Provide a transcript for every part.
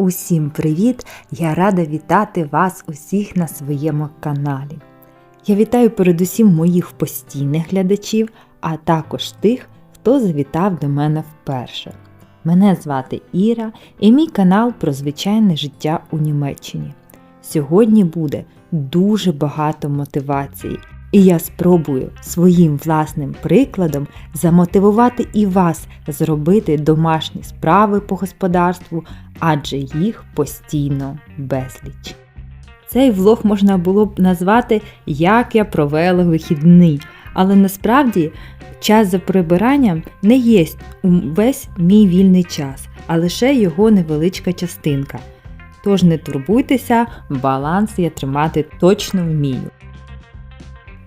Усім привіт! Я рада вітати вас усіх на своєму каналі. Я вітаю передусім моїх постійних глядачів, а також тих, хто завітав до мене вперше. Мене звати Іра і мій канал про звичайне життя у Німеччині. Сьогодні буде дуже багато мотивації, і я спробую своїм власним прикладом замотивувати і вас зробити домашні справи по господарству, адже їх постійно безліч. Цей влог можна було б назвати Як я провела вихідний, але насправді час за прибиранням не є весь мій вільний час, а лише його невеличка частинка. Тож не турбуйтеся, баланс я тримати точно вмію.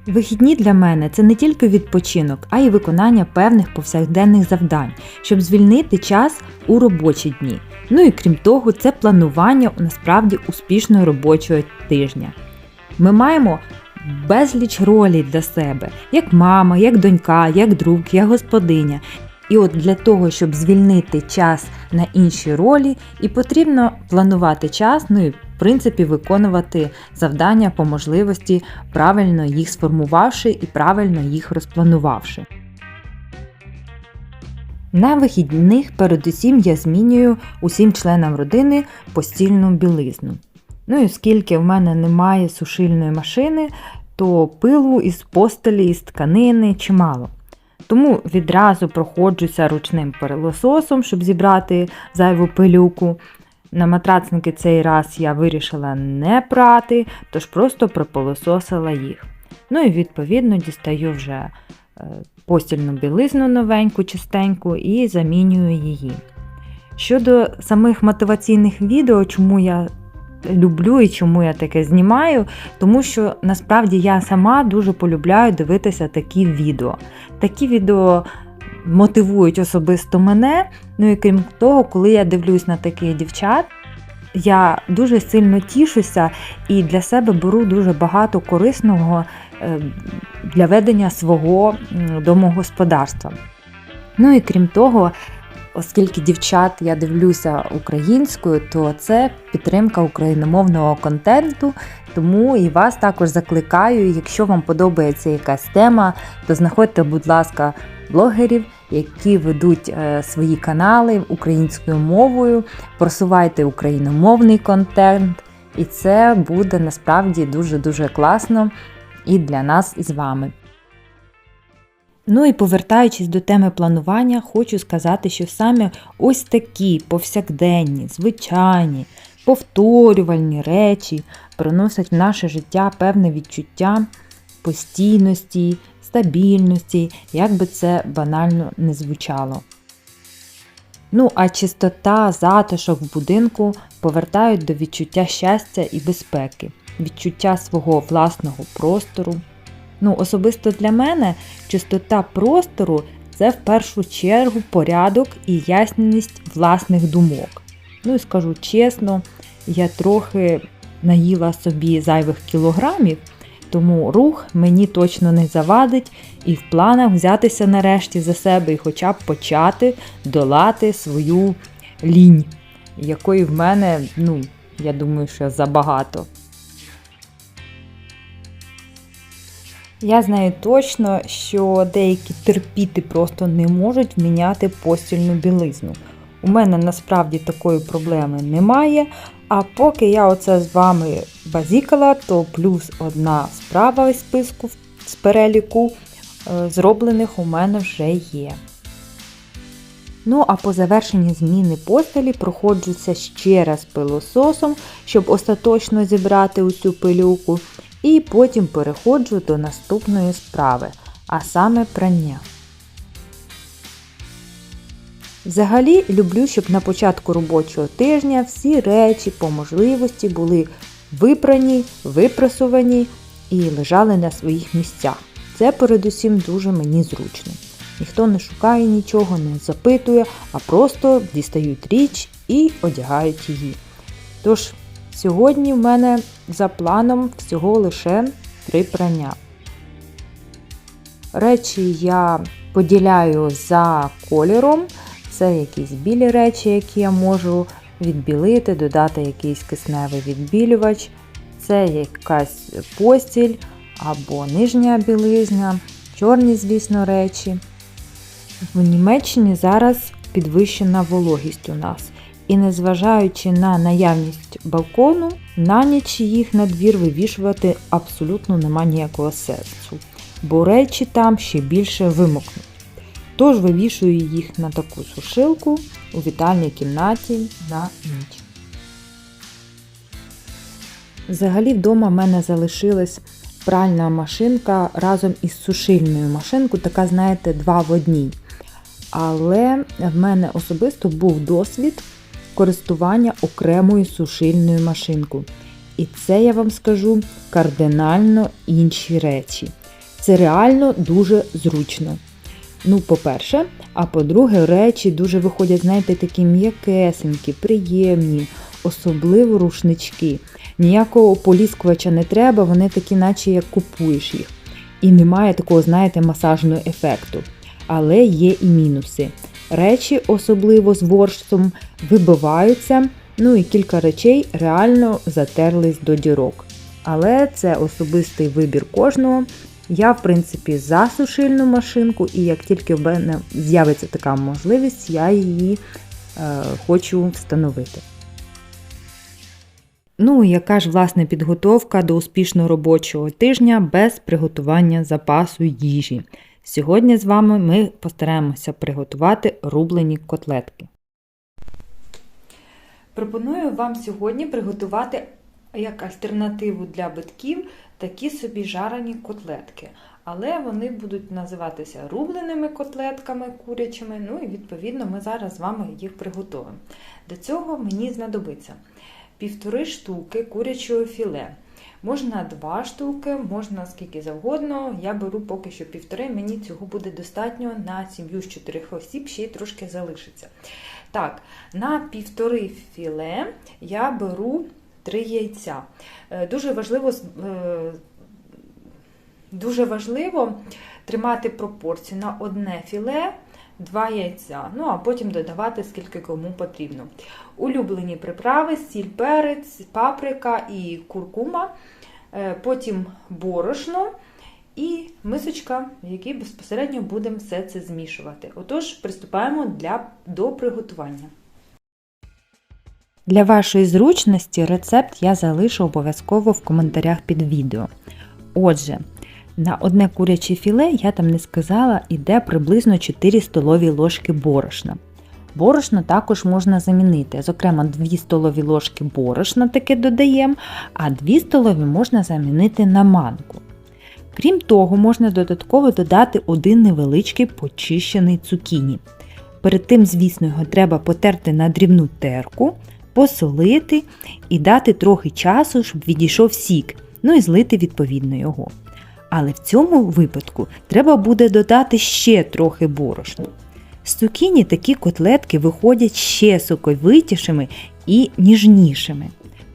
Вихідні для мене це не тільки відпочинок, а й виконання певних повсякденних завдань, щоб звільнити час у робочі дні. Ну і крім того, це планування насправді успішного робочого тижня. Ми маємо безліч ролей для себе, як мама, як донька, як друг, як господиня. І от для того, щоб звільнити час на інші ролі, і потрібно планувати час, ну і в принципі виконувати завдання по можливості, правильно їх сформувавши і правильно їх розпланувавши. На вихідних передусім я змінюю усім членам родини постільну білизну. Ну і оскільки в мене немає сушильної машини, то пилу із постелі, із тканини чимало. Тому відразу проходжуся ручним перелососом, щоб зібрати зайву пилюку. На матрацники цей раз я вирішила не прати, тож просто пропилососила їх. Ну і відповідно дістаю вже е, постільну білизну новеньку, чистеньку і замінюю її. Щодо самих мотиваційних відео, чому я люблю і чому я таке знімаю, тому що насправді я сама дуже полюбляю дивитися такі відео. Такі відео мотивують особисто мене. Ну і крім того, коли я дивлюсь на таких дівчат, я дуже сильно тішуся і для себе беру дуже багато корисного е, для ведення свого домогосподарства. Ну і крім того, Оскільки дівчат я дивлюся українською, то це підтримка україномовного контенту. Тому і вас також закликаю, якщо вам подобається якась тема, то знаходьте, будь ласка, блогерів, які ведуть е, свої канали українською мовою, просувайте україномовний контент, і це буде насправді дуже-дуже класно і для нас із вами. Ну і повертаючись до теми планування, хочу сказати, що саме ось такі повсякденні, звичайні, повторювальні речі приносять в наше життя певне відчуття постійності, стабільності, як би це банально не звучало. Ну, а чистота, затишок в будинку повертають до відчуття щастя і безпеки, відчуття свого власного простору. Ну, Особисто для мене чистота простору це в першу чергу порядок і ясність власних думок. Ну і скажу чесно, я трохи наїла собі зайвих кілограмів, тому рух мені точно не завадить, і в планах взятися нарешті за себе і хоча б почати долати свою лінь, якої в мене, ну, я думаю, що забагато. Я знаю точно, що деякі терпіти просто не можуть міняти постільну білизну. У мене насправді такої проблеми немає. А поки я оце з вами базікала, то плюс одна справа із списку з переліку е, зроблених у мене вже є. Ну, а по завершенні зміни постелі проходжуся ще раз пилососом, щоб остаточно зібрати усю пилюку. І потім переходжу до наступної справи, а саме прання. Взагалі люблю, щоб на початку робочого тижня всі речі по можливості були випрані, випрасувані і лежали на своїх місцях. Це передусім дуже мені зручно. Ніхто не шукає нічого, не запитує, а просто дістають річ і одягають її. Тож, Сьогодні в мене за планом всього лише три прання. Речі я поділяю за кольором. Це якісь білі речі, які я можу відбілити, додати якийсь кисневий відбілювач. Це якась постіль або нижня білизна, чорні, звісно, речі. В Німеччині зараз підвищена вологість у нас. І незважаючи на наявність балкону, на ніч їх на двір вивішувати абсолютно нема ніякого сенсу, бо речі там ще більше вимокнуть. Тож вивішую їх на таку сушилку у вітальній кімнаті на ніч. Взагалі вдома в мене залишилась пральна машинка разом із сушильною машинкою, така, знаєте, два в одній. Але в мене особисто був досвід користування окремою сушильною машинкою. І це я вам скажу кардинально інші речі. Це реально дуже зручно. Ну, по-перше, а по-друге, речі дуже виходять, знаєте, такі м'якесенькі, приємні, особливо рушнички. Ніякого поліскувача не треба, вони такі, наче як купуєш їх. І немає такого, знаєте, масажного ефекту. Але є і мінуси. Речі, особливо з ворстом, вибиваються, ну і кілька речей реально затерлись до дірок. Але це особистий вибір кожного. Я, в принципі, за сушильну машинку, і як тільки в мене з'явиться така можливість, я її е, хочу встановити. Ну, яка ж власне підготовка до успішного робочого тижня без приготування запасу їжі. Сьогодні з вами ми постараємося приготувати рублені котлетки. Пропоную вам сьогодні приготувати як альтернативу для битків такі собі жарені котлетки. Але вони будуть називатися рубленими котлетками курячими. Ну і відповідно ми зараз з вами їх приготуємо. До цього мені знадобиться півтори штуки курячого філе. Можна два штуки, можна скільки завгодно. Я беру поки що півтори, мені цього буде достатньо на сім'ю з чотирьох осіб, ще й трошки залишиться. Так, на півтори філе я беру три яйця. Е, Дуже важливо, е, дуже важливо тримати пропорцію на одне філе. Два яйця, ну а потім додавати скільки кому потрібно. Улюблені приправи, сіль, перець, паприка і куркума, Е, потім борошно і мисочка, в якій безпосередньо будемо все це змішувати. Отож, приступаємо для, до приготування. Для вашої зручності рецепт я залишу обов'язково в коментарях під відео. Отже, на одне куряче філе, я там не сказала, іде приблизно 4 столові ложки борошна. Борошно також можна замінити. Зокрема, 2 столові ложки борошна таке додаємо, а 2 столові можна замінити на манку. Крім того, можна додатково додати один невеличкий почищений цукіні. Перед тим, звісно, його треба потерти на дрібну терку, посолити і дати трохи часу, щоб відійшов сік, ну і злити відповідно його. Але в цьому випадку треба буде додати ще трохи борошна. З цукіні такі котлетки виходять ще соковитішими і ніжнішими.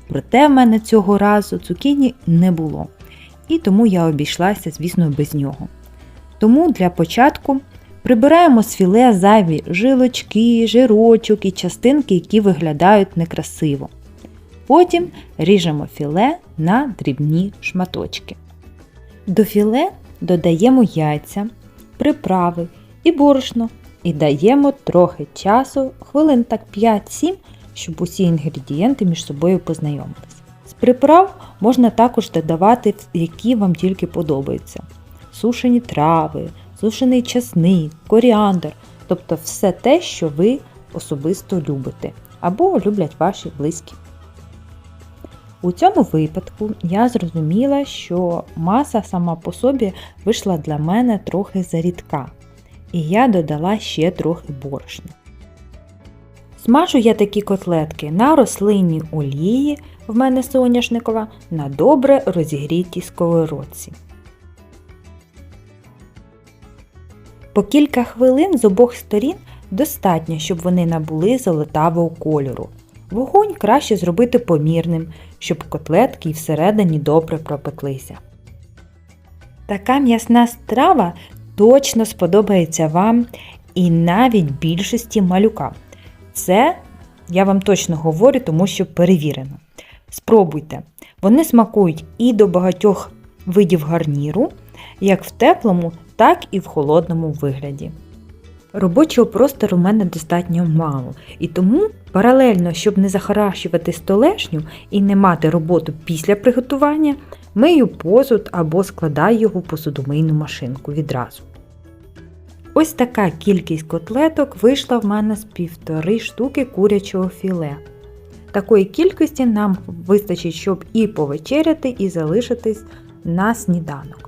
Проте в мене цього разу цукіні не було. І тому я обійшлася, звісно, без нього. Тому для початку прибираємо з філе зайві жилочки, жирочок і частинки, які виглядають некрасиво. Потім ріжемо філе на дрібні шматочки. До філе додаємо яйця, приправи і борошно і даємо трохи часу, хвилин так 5-7, щоб усі інгредієнти між собою познайомилися. З приправ можна також додавати, які вам тільки подобаються: сушені трави, сушений часник, коріандр, тобто все те, що ви особисто любите або люблять ваші близькі. У цьому випадку я зрозуміла, що маса сама по собі вийшла для мене трохи зарідка і я додала ще трохи борошна. Смажу я такі котлетки на рослинній олії, в мене соняшникова, на добре розігрітій сковородці. По кілька хвилин з обох сторін достатньо, щоб вони набули золотавого кольору. Вогонь краще зробити помірним, щоб котлетки всередині добре пропеклися. Така м'ясна страва точно сподобається вам і навіть більшості малюка. Це Я вам точно говорю, тому що перевірено. Спробуйте. Вони смакують і до багатьох видів гарніру, як в теплому, так і в холодному вигляді. Робочого простору в мене достатньо мало, і тому паралельно, щоб не захаращувати столешню і не мати роботу після приготування, мию посуд або складаю його в посудомийну машинку відразу. Ось така кількість котлеток вийшла в мене з півтори штуки курячого філе. Такої кількості нам вистачить, щоб і повечеряти, і залишитись на сніданок.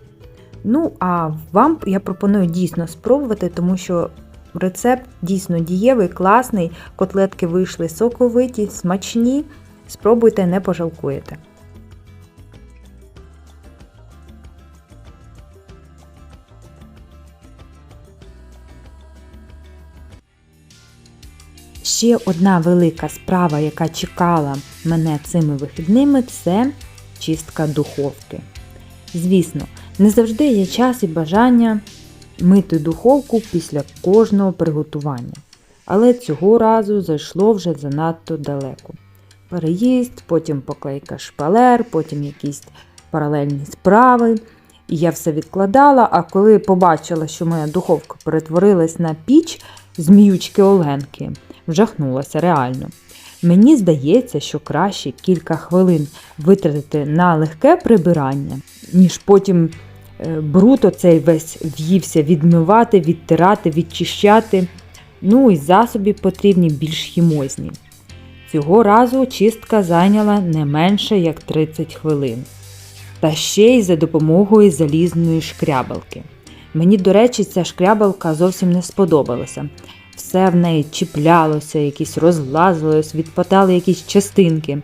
Ну, а вам я пропоную дійсно спробувати, тому що рецепт дійсно дієвий, класний. Котлетки вийшли соковиті, смачні. Спробуйте, не пожалкуєте. Ще одна велика справа, яка чекала мене цими вихідними, це чистка духовки. Звісно, не завжди є час і бажання мити духовку після кожного приготування. Але цього разу зайшло вже занадто далеко. Переїзд, потім поклейка шпалер, потім якісь паралельні справи. І я все відкладала, а коли побачила, що моя духовка перетворилась на піч зміючки Оленки, вжахнулася реально. Мені здається, що краще кілька хвилин витратити на легке прибирання, ніж потім бруд оцей весь в'ївся відмивати, відтирати, відчищати. Ну і засоби потрібні більш хімозні. Цього разу чистка зайняла не менше як 30 хвилин. Та ще й за допомогою залізної шкрябалки. Мені, до речі, ця шкрябалка зовсім не сподобалася. Все в неї чіплялося, якісь розлазилось, відпадали якісь частинки.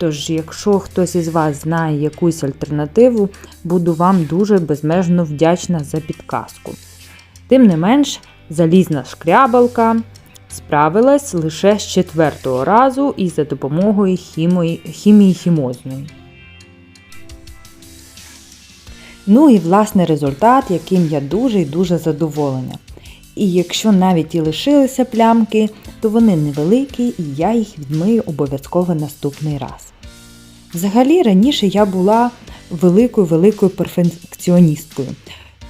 Тож, якщо хтось із вас знає якусь альтернативу, буду вам дуже безмежно вдячна за підказку. Тим не менш, залізна шкрябалка справилась лише з четвертого разу і за допомогою хімії, хімії хімозної. Ну і власне результат, яким я дуже і дуже задоволена. І якщо навіть і лишилися плямки, то вони невеликі і я їх відмию обов'язково наступний раз. Взагалі, раніше я була великою-великою перфекціоністкою.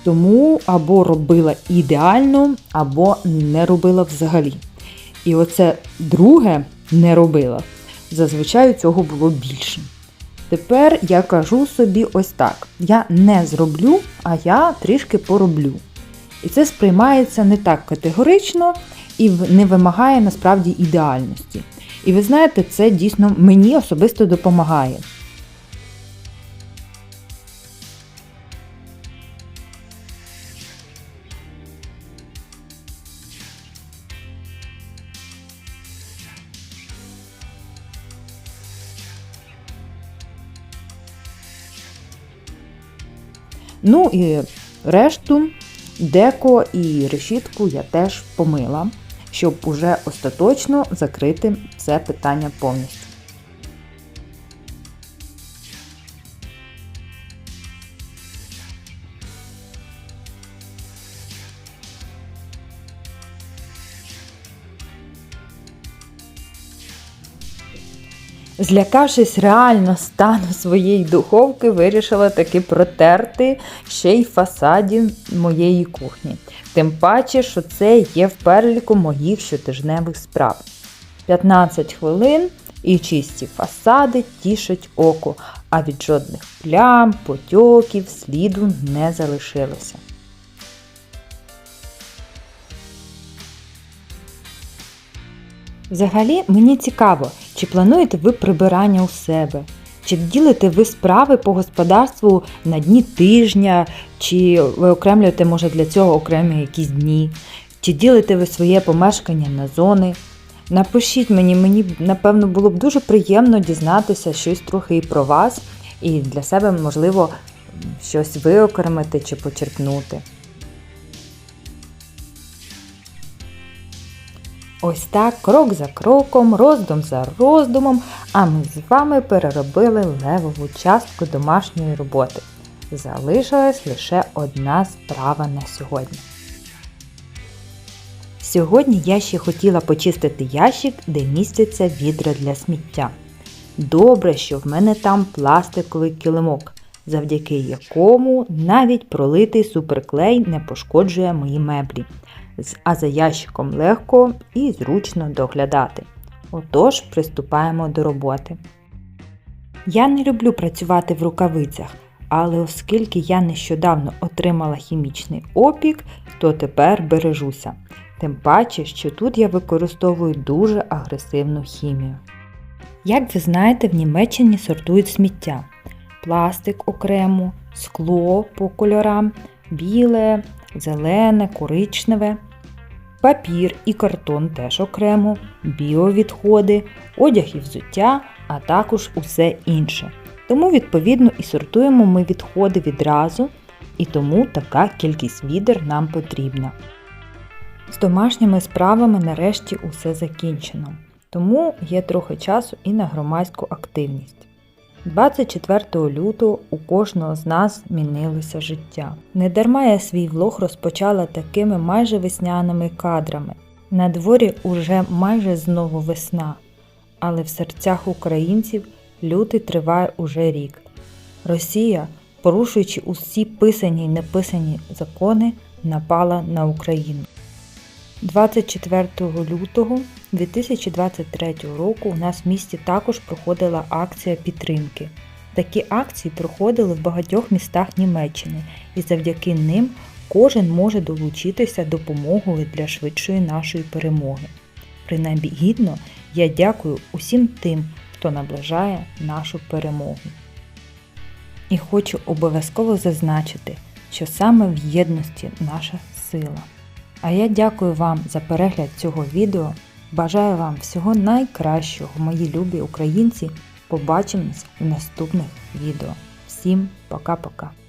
Тому або робила ідеально, або не робила взагалі. І оце друге не робила. Зазвичай цього було більше. Тепер я кажу собі ось так: я не зроблю, а я трішки пороблю. І це сприймається не так категорично і не вимагає насправді ідеальності. І ви знаєте, це дійсно мені особисто допомагає. Ну і решту деко і решітку я теж помила, щоб уже остаточно закрити це питання повністю. Злякавшись реально стану своєї духовки, вирішила таки протерти ще й фасаді моєї кухні. Тим паче, що це є в переліку моїх щотижневих справ. 15 хвилин і чисті фасади тішать око, а від жодних плям, потьоків, сліду не залишилося. Взагалі, мені цікаво, чи плануєте ви прибирання у себе, чи ділите ви справи по господарству на дні тижня, чи ви окремлюєте, може, для цього окремі якісь дні, чи ділите ви своє помешкання на зони. Напишіть мені, мені, напевно, було б дуже приємно дізнатися щось трохи і про вас, і для себе, можливо, щось виокремити чи почерпнути. Ось так, крок за кроком, роздум за роздумом, а ми з вами переробили левову частку домашньої роботи. Залишилась лише одна справа на сьогодні. Сьогодні я ще хотіла почистити ящик, де містяться відра для сміття. Добре, що в мене там пластиковий килимок, завдяки якому навіть пролитий суперклей не пошкоджує мої меблі, а за ящиком легко і зручно доглядати. Отож, приступаємо до роботи. Я не люблю працювати в рукавицях, але оскільки я нещодавно отримала хімічний опік, то тепер бережуся. Тим паче, що тут я використовую дуже агресивну хімію. Як ви знаєте, в Німеччині сортують сміття: пластик окремо, скло по кольорам, біле, зелене, коричневе, папір і картон теж окремо, біовідходи, одяг і взуття, а також усе інше. Тому, відповідно, і сортуємо ми відходи відразу, і тому така кількість відер нам потрібна. З домашніми справами нарешті усе закінчено, тому є трохи часу і на громадську активність. 24 лютого у кожного з нас змінилося життя. Недарма я свій влог розпочала такими майже весняними кадрами. На дворі уже майже знову весна, але в серцях українців лютий триває уже рік. Росія, порушуючи усі писані й неписані закони, напала на Україну. 24 лютого 2023 року у нас в місті також проходила акція підтримки. Такі акції проходили в багатьох містах Німеччини, і завдяки ним кожен може долучитися допомогою для швидшої нашої перемоги. Принагідно я дякую усім тим, хто наближає нашу перемогу. І хочу обов'язково зазначити, що саме в єдності наша сила. А я дякую вам за перегляд цього відео. Бажаю вам всього найкращого, мої любі українці. Побачимось в наступних відео. Всім пока-пока!